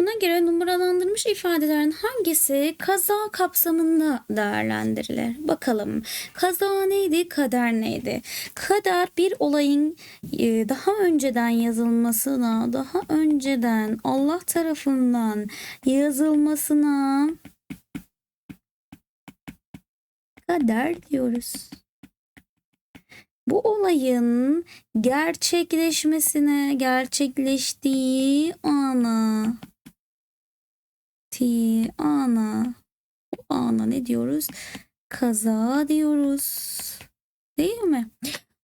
Buna göre numaralandırılmış ifadelerin hangisi kaza kapsamında değerlendirilir? Bakalım. Kaza neydi? Kader neydi? Kader bir olayın e, daha önceden yazılmasına, daha önceden Allah tarafından yazılmasına kader diyoruz. Bu olayın gerçekleşmesine, gerçekleştiği ana, ti ana, bu ana ne diyoruz? Kaza diyoruz. Değil mi?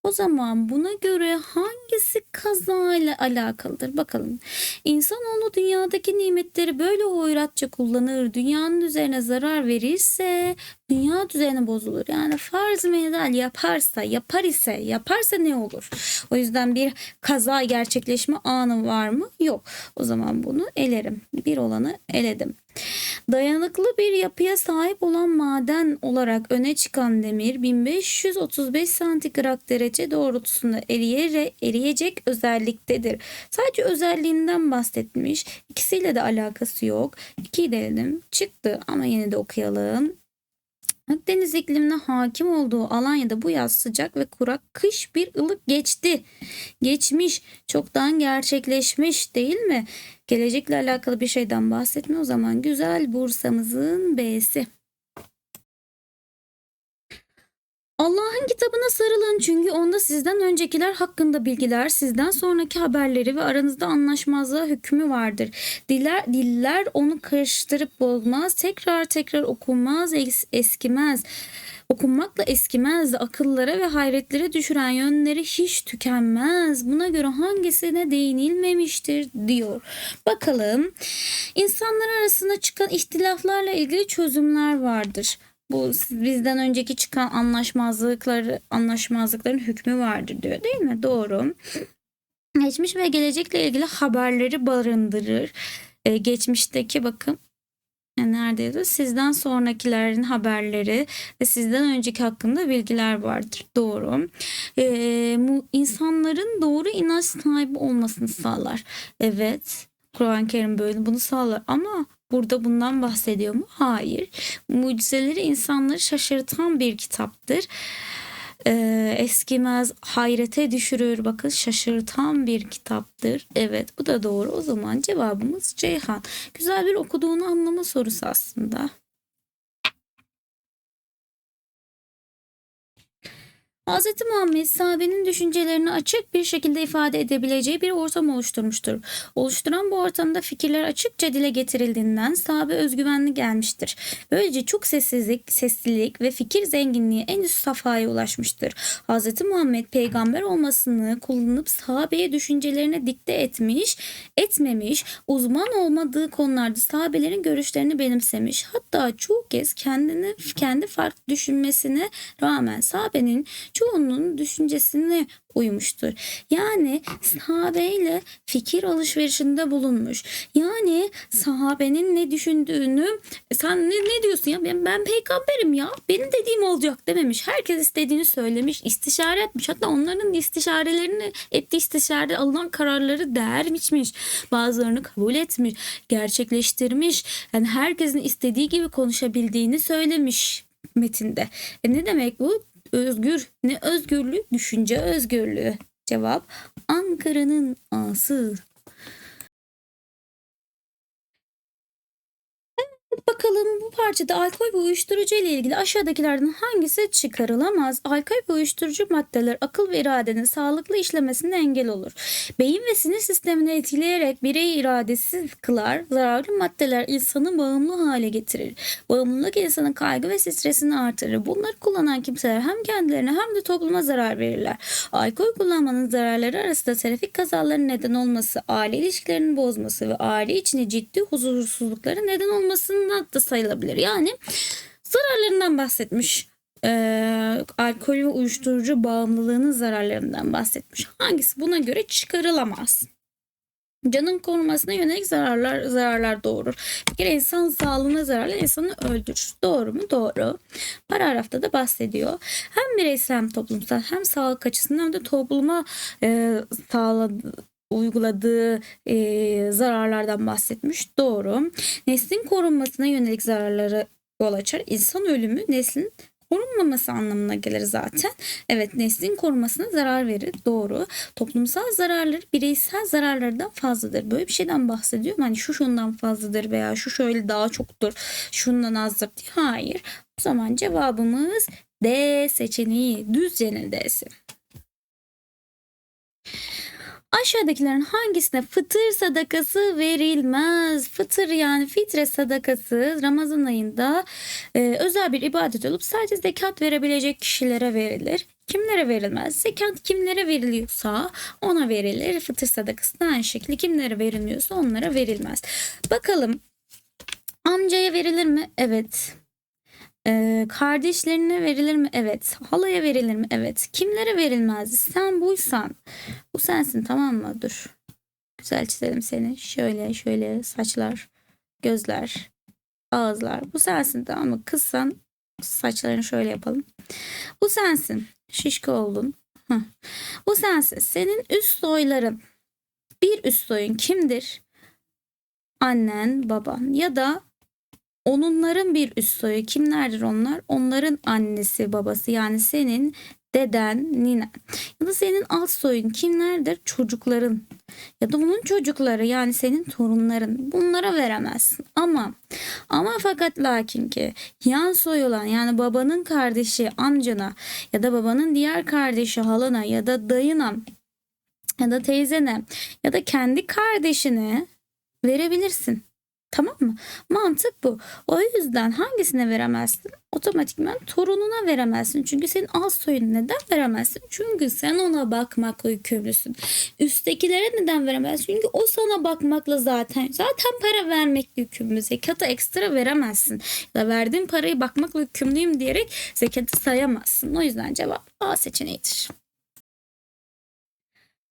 O zaman buna göre hangisi kaza ile alakalıdır? Bakalım. İnsanoğlu dünyadaki nimetleri böyle hoyratça kullanır, dünyanın üzerine zarar verirse dünya düzeni bozulur. Yani farz medal yaparsa, yapar ise, yaparsa ne olur? O yüzden bir kaza gerçekleşme anı var mı? Yok. O zaman bunu elerim. Bir olanı eledim. Dayanıklı bir yapıya sahip olan maden olarak öne çıkan demir 1535 santigrat derece doğrultusunda eriyere, eriyecek özelliktedir. Sadece özelliğinden bahsetmiş. İkisiyle de alakası yok. İkiyi denedim. Çıktı ama yine de okuyalım. Akdeniz iklimine hakim olduğu Alanya'da bu yaz sıcak ve kurak, kış bir ılık geçti. Geçmiş, çoktan gerçekleşmiş değil mi? Gelecekle alakalı bir şeyden bahsetme o zaman güzel Bursa'mızın B'si. Allah'ın kitabına sarılın çünkü onda sizden öncekiler hakkında bilgiler, sizden sonraki haberleri ve aranızda anlaşmazlığa hükmü vardır. Diller, diller onu karıştırıp bozmaz, tekrar tekrar okunmaz, es- eskimez. Okunmakla eskimez, akıllara ve hayretlere düşüren yönleri hiç tükenmez. Buna göre hangisine değinilmemiştir diyor. Bakalım insanlar arasında çıkan ihtilaflarla ilgili çözümler vardır. Bu bizden önceki çıkan anlaşmazlıkları anlaşmazlıkların hükmü vardır diyor değil mi? Doğru. Geçmiş ve gelecekle ilgili haberleri barındırır. Ee, geçmişteki bakın e, neredeydi? Sizden sonrakilerin haberleri ve sizden önceki hakkında bilgiler vardır. Doğru. Ee, mu, insanların doğru inanç sahibi olmasını sağlar. Evet. Kur'an-ı Kerim böyle bunu sağlar ama burada bundan bahsediyor mu? Hayır. Mucizeleri insanları şaşırtan bir kitaptır. Ee, eskimez, hayrete düşürür. Bakın şaşırtan bir kitaptır. Evet bu da doğru. O zaman cevabımız Ceyhan. Güzel bir okuduğunu anlama sorusu aslında. Hz. Muhammed sahabenin düşüncelerini açık bir şekilde ifade edebileceği bir ortam oluşturmuştur. Oluşturan bu ortamda fikirler açıkça dile getirildiğinden sahabe özgüvenli gelmiştir. Böylece çok sessizlik, seslilik ve fikir zenginliği en üst safhaya ulaşmıştır. Hz. Muhammed peygamber olmasını kullanıp sahabeye düşüncelerini dikte etmiş, etmemiş, uzman olmadığı konularda sahabelerin görüşlerini benimsemiş. Hatta çoğu kez kendini kendi farklı düşünmesine rağmen sahabenin çoğunun düşüncesine uymuştur. Yani sahabeyle fikir alışverişinde bulunmuş. Yani sahabenin ne düşündüğünü sen ne, ne diyorsun ya ben, ben peygamberim ya benim dediğim olacak dememiş. Herkes istediğini söylemiş, istişare etmiş. Hatta onların istişarelerini ettiği istişarede alınan kararları değer. Bazılarını kabul etmiş, gerçekleştirmiş. Yani herkesin istediği gibi konuşabildiğini söylemiş metinde. E ne demek bu? Özgür. Ne özgürlüğü? Düşünce özgürlüğü. Cevap Ankara'nın ağası. Bakalım bu parçada alkol ve uyuşturucu ile ilgili aşağıdakilerden hangisi çıkarılamaz? Alkol ve uyuşturucu maddeler akıl ve iradenin sağlıklı işlemesine engel olur. Beyin ve sinir sistemini etkileyerek birey iradesiz kılar. Zararlı maddeler insanı bağımlı hale getirir. Bağımlılık insanın kaygı ve stresini artırır. Bunları kullanan kimseler hem kendilerine hem de topluma zarar verirler. Alkol kullanmanın zararları arasında trafik kazalarının neden olması, aile ilişkilerinin bozması ve aile içinde ciddi huzursuzlukların neden olmasından da sayılabilir. Yani zararlarından bahsetmiş. Ee, alkol ve uyuşturucu bağımlılığının zararlarından bahsetmiş. Hangisi buna göre çıkarılamaz? Canın korunmasına yönelik zararlar zararlar doğurur. Bir kere insan sağlığına zararlı insanı öldürür. Doğru mu? Doğru. Paragrafta da bahsediyor. Hem bireysel hem toplumsal hem sağlık açısından hem de topluma e, sağladığı uyguladığı e, zararlardan bahsetmiş. Doğru. Neslin korunmasına yönelik zararları yol açar. İnsan ölümü neslin korunmaması anlamına gelir zaten. Evet neslin korunmasına zarar verir. Doğru. Toplumsal zararları bireysel zararlardan fazladır. Böyle bir şeyden bahsediyor. mu? Hani şu şundan fazladır veya şu şöyle daha çoktur. Şundan azdır diye. Hayır. O zaman cevabımız D seçeneği. Düzce'nin D'si. Aşağıdakilerin hangisine fıtır sadakası verilmez? Fıtır yani fitre sadakası Ramazan ayında e, özel bir ibadet olup sadece zekat verebilecek kişilere verilir. Kimlere verilmez? Zekat kimlere veriliyorsa ona verilir. Fıtır sadakası da aynı şekilde kimlere verilmiyorsa onlara verilmez. Bakalım amcaya verilir mi? Evet. Ee, kardeşlerine verilir mi? Evet. Halaya verilir mi? Evet. Kimlere verilmez? Sen buysan. Bu sensin tamam mı? Dur. Güzel çizelim seni. Şöyle şöyle saçlar, gözler, ağızlar. Bu sensin tamam mı? Kızsan saçlarını şöyle yapalım. Bu sensin. Şişko oldun. Heh. Bu sensin. Senin üst soyların. Bir üst soyun kimdir? Annen, baban ya da onunların bir üst soyu kimlerdir onlar? Onların annesi, babası yani senin deden, ninen. Ya da senin alt soyun kimlerdir? Çocukların. Ya da onun çocukları yani senin torunların. Bunlara veremezsin. Ama ama fakat lakin ki yan soy olan yani babanın kardeşi amcana ya da babanın diğer kardeşi halana ya da dayına ya da teyzene ya da kendi kardeşine verebilirsin. Tamam mı? Mantık bu. O yüzden hangisine veremezsin? Otomatikman torununa veremezsin. Çünkü senin az soyun neden veremezsin? Çünkü sen ona bakmakla yükümlüsün. Üsttekilere neden veremezsin? Çünkü o sana bakmakla zaten zaten para vermekle yükümlü. Zekatı ekstra veremezsin. Ya verdiğin parayı bakmakla yükümlüyüm diyerek zekatı sayamazsın. O yüzden cevap A seçeneğidir.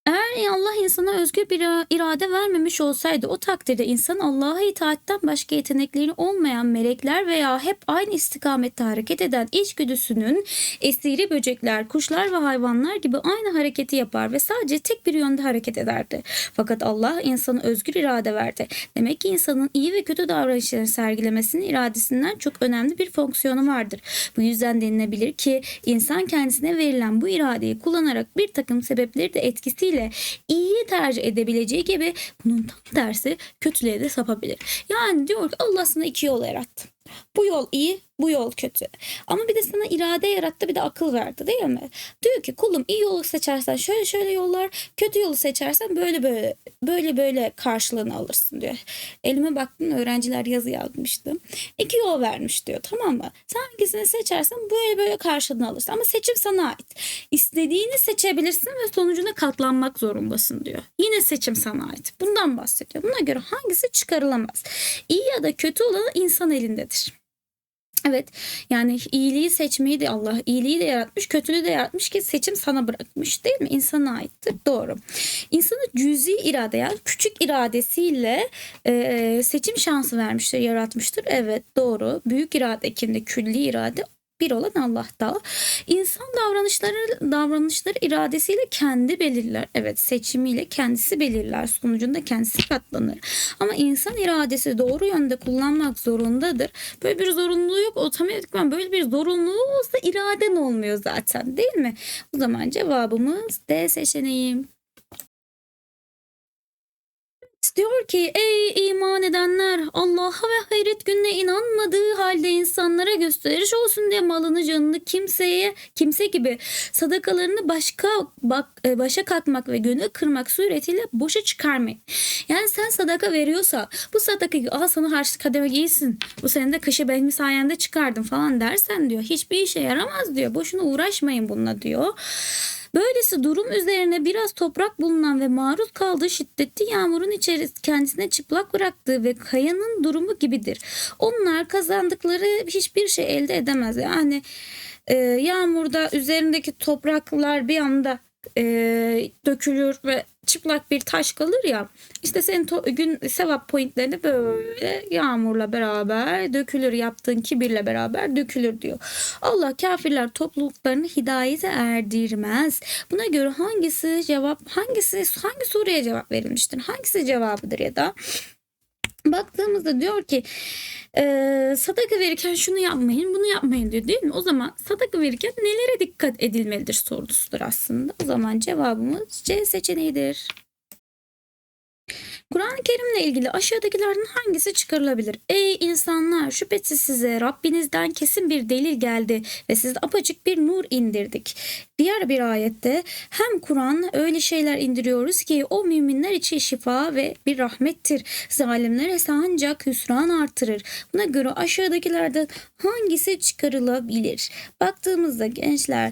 Eğer Allah insana özgür bir irade vermemiş olsaydı o takdirde insan Allah'a itaatten başka yetenekleri olmayan melekler veya hep aynı istikamette hareket eden içgüdüsünün esiri böcekler, kuşlar ve hayvanlar gibi aynı hareketi yapar ve sadece tek bir yönde hareket ederdi. Fakat Allah insana özgür irade verdi. Demek ki insanın iyi ve kötü davranışları sergilemesinin iradesinden çok önemli bir fonksiyonu vardır. Bu yüzden denilebilir ki insan kendisine verilen bu iradeyi kullanarak bir takım sebepleri de etkisiyle iyiyi tercih edebileceği gibi bunun tam tersi kötülüğe de sapabilir. Yani diyor ki Allah sana iki yol yarattı. Bu yol iyi, bu yol kötü. Ama bir de sana irade yarattı, bir de akıl verdi değil mi? Diyor ki kulum iyi yolu seçersen şöyle şöyle yollar, kötü yolu seçersen böyle böyle böyle böyle karşılığını alırsın diyor. Elime baktım öğrenciler yazı yazmıştı. İki yol vermiş diyor tamam mı? Sen hangisini seçersen böyle böyle karşılığını alırsın. Ama seçim sana ait. İstediğini seçebilirsin ve sonucuna katlanmak zorundasın diyor. Yine seçim sana ait. Bundan bahsediyor. Buna göre hangisi çıkarılamaz? İyi ya da kötü olanı insan elindedir. Evet yani iyiliği seçmeyi de Allah iyiliği de yaratmış kötülüğü de yaratmış ki seçim sana bırakmış değil mi? İnsana aittir doğru. İnsanı cüzi irade yani küçük iradesiyle e, seçim şansı vermiştir yaratmıştır. Evet doğru. Büyük irade kimde külli irade bir olan Allah'ta. İnsan davranışları davranışları iradesiyle kendi belirler. Evet seçimiyle kendisi belirler. Sonucunda kendisi katlanır. Ama insan iradesi doğru yönde kullanmak zorundadır. Böyle bir zorunluluğu yok. Otomatikman böyle bir zorunluluğu olsa iraden olmuyor zaten değil mi? O zaman cevabımız D seçeneği. Diyor ki ey iman edenler Allah'a ve hayret gününe inanmadığı halde insanlara gösteriş olsun diye malını canını kimseye kimse gibi sadakalarını başka bak, e, başa kalkmak ve gönül kırmak suretiyle boşa çıkarmayın. Yani sen sadaka veriyorsan bu sadakayı al sana harçlık kademe giysin. Bu sene de kışı benim sayende çıkardım falan dersen diyor. Hiçbir işe yaramaz diyor. Boşuna uğraşmayın bununla diyor. Böylesi durum üzerine biraz toprak bulunan ve maruz kaldığı şiddetli yağmurun içerisinde kendisine çıplak bıraktığı ve kayanın durumu gibidir. Onlar kazandıkları hiçbir şey elde edemez. Yani e, yağmurda üzerindeki topraklar bir anda e, dökülür ve çıplak bir taş kalır ya işte senin to- gün sevap pointlerini böyle yağmurla beraber dökülür yaptığın kibirle beraber dökülür diyor. Allah kafirler topluluklarını hidayete erdirmez. Buna göre hangisi cevap hangisi hangi soruya cevap verilmiştir? Hangisi cevabıdır ya da baktığımızda diyor ki e, sadaka verirken şunu yapmayın bunu yapmayın diyor değil mi? O zaman sadaka verirken nelere dikkat edilmelidir sorusudur aslında. O zaman cevabımız C seçeneğidir. Kur'an-ı Kerim'le ilgili aşağıdakilerden hangisi çıkarılabilir? Ey insanlar şüphesiz size Rabbinizden kesin bir delil geldi ve size apaçık bir nur indirdik. Diğer bir ayette hem Kur'an öyle şeyler indiriyoruz ki o müminler için şifa ve bir rahmettir. Zalimlere ise ancak hüsran artırır. Buna göre aşağıdakilerden hangisi çıkarılabilir? Baktığımızda gençler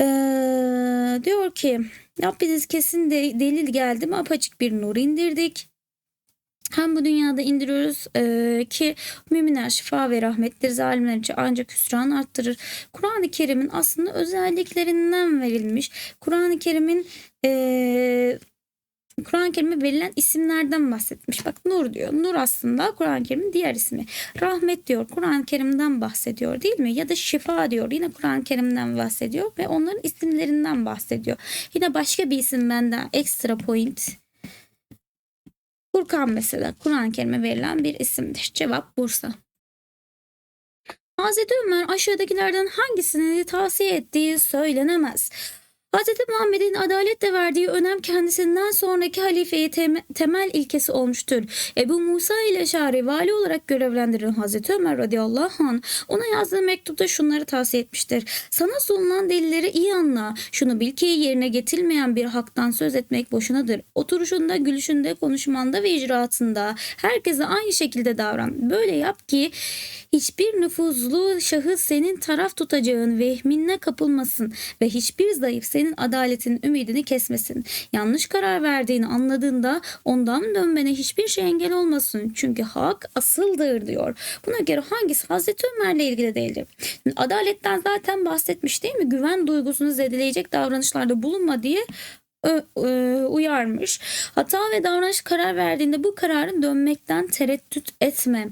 ee, diyor ki Rabbiniz kesin de, delil geldi mi apaçık bir nur indirdik. Hem bu dünyada indiriyoruz ee, ki müminler şifa ve rahmettir zalimler için ancak hüsran arttırır. Kur'an-ı Kerim'in aslında özelliklerinden verilmiş. Kur'an-ı Kerim'in ee, Kur'an-ı Kerim'e verilen isimlerden bahsetmiş. Bak Nur diyor. Nur aslında Kur'an-ı Kerim'in diğer ismi. Rahmet diyor. Kur'an-ı Kerim'den bahsediyor değil mi? Ya da şifa diyor. Yine Kur'an-ı Kerim'den bahsediyor ve onların isimlerinden bahsediyor. Yine başka bir isim benden ekstra point. Furkan mesela Kur'an-ı Kerim'e verilen bir isimdir. Cevap Bursa. Hazreti Ömer aşağıdakilerden hangisini tavsiye ettiği söylenemez. Hz. Muhammed'in adaletle verdiği önem kendisinden sonraki halifeye tem- temel ilkesi olmuştur. Ebu Musa ile Şari vali olarak görevlendirilen Hz. Ömer radıyallahu anh ona yazdığı mektupta şunları tavsiye etmiştir. Sana sunulan delilleri iyi anla. Şunu bil ki yerine getirilmeyen bir haktan söz etmek boşunadır. Oturuşunda, gülüşünde, konuşmanda ve icraatında herkese aynı şekilde davran. Böyle yap ki hiçbir nüfuzlu şahıs senin taraf tutacağın vehminle kapılmasın ve hiçbir zayıf senin adaletin ümidini kesmesin. Yanlış karar verdiğini anladığında ondan dönmene hiçbir şey engel olmasın. Çünkü hak asıldır diyor. Buna göre hangisi Hazreti Ömer'le ilgili değildir? Adaletten zaten bahsetmiş değil mi? Güven duygusunu zedeleyecek davranışlarda bulunma diye uyarmış. Hata ve davranış karar verdiğinde bu kararın dönmekten tereddüt etme.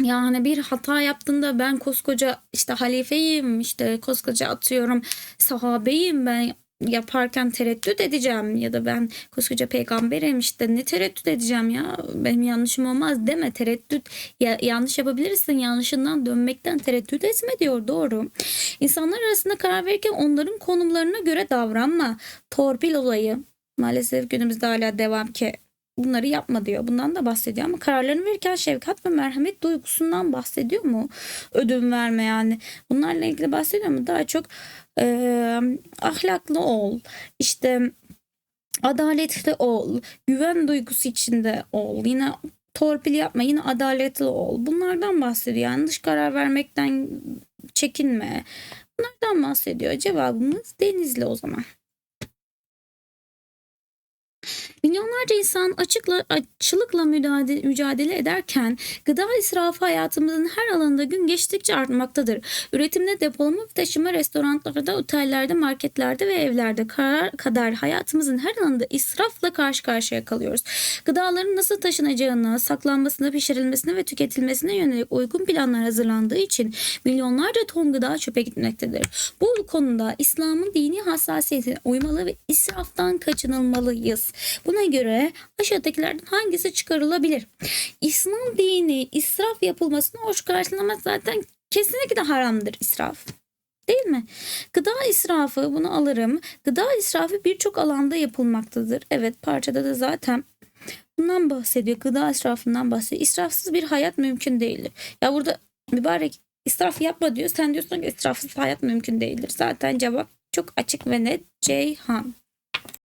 Yani bir hata yaptığında ben koskoca işte halifeyim işte koskoca atıyorum sahabeyim ben yaparken tereddüt edeceğim ya da ben koskoca peygamberim işte ne tereddüt edeceğim ya benim yanlışım olmaz deme tereddüt ya, yanlış yapabilirsin yanlışından dönmekten tereddüt etme diyor doğru. İnsanlar arasında karar verirken onların konumlarına göre davranma. Torpil olayı maalesef günümüzde hala devam ki bunları yapma diyor. Bundan da bahsediyor ama kararlarını verirken şefkat ve merhamet duygusundan bahsediyor mu? Ödün verme yani. Bunlarla ilgili bahsediyor mu? Daha çok e, ahlaklı ol. İşte adaletli ol. Güven duygusu içinde ol. Yine torpil yapma. Yine adaletli ol. Bunlardan bahsediyor. Yanlış karar vermekten çekinme. Bunlardan bahsediyor. Cevabımız Denizli o zaman. Milyonlarca insan açıkla, açlıkla mücadele, mücadele ederken gıda israfı hayatımızın her alanında gün geçtikçe artmaktadır. Üretimde, depolama ve taşıma, restoranlarda, otellerde, marketlerde ve evlerde karar kadar hayatımızın her alanında israfla karşı karşıya kalıyoruz. Gıdaların nasıl taşınacağına, saklanmasına, pişirilmesine ve tüketilmesine yönelik uygun planlar hazırlandığı için milyonlarca ton gıda çöpe gitmektedir. Bu konuda İslam'ın dini hassasiyetine uymalı ve israftan kaçınılmalıyız. Buna göre aşağıdakilerden hangisi çıkarılabilir? İslam dini israf yapılmasını hoş karşılamaz zaten kesinlikle haramdır israf. Değil mi? Gıda israfı bunu alırım. Gıda israfı birçok alanda yapılmaktadır. Evet parçada da zaten bundan bahsediyor. Gıda israfından bahsediyor. İsrafsız bir hayat mümkün değildir. Ya burada mübarek israf yapma diyor. Sen diyorsun ki israfsız hayat mümkün değildir. Zaten cevap çok açık ve net Ceyhan.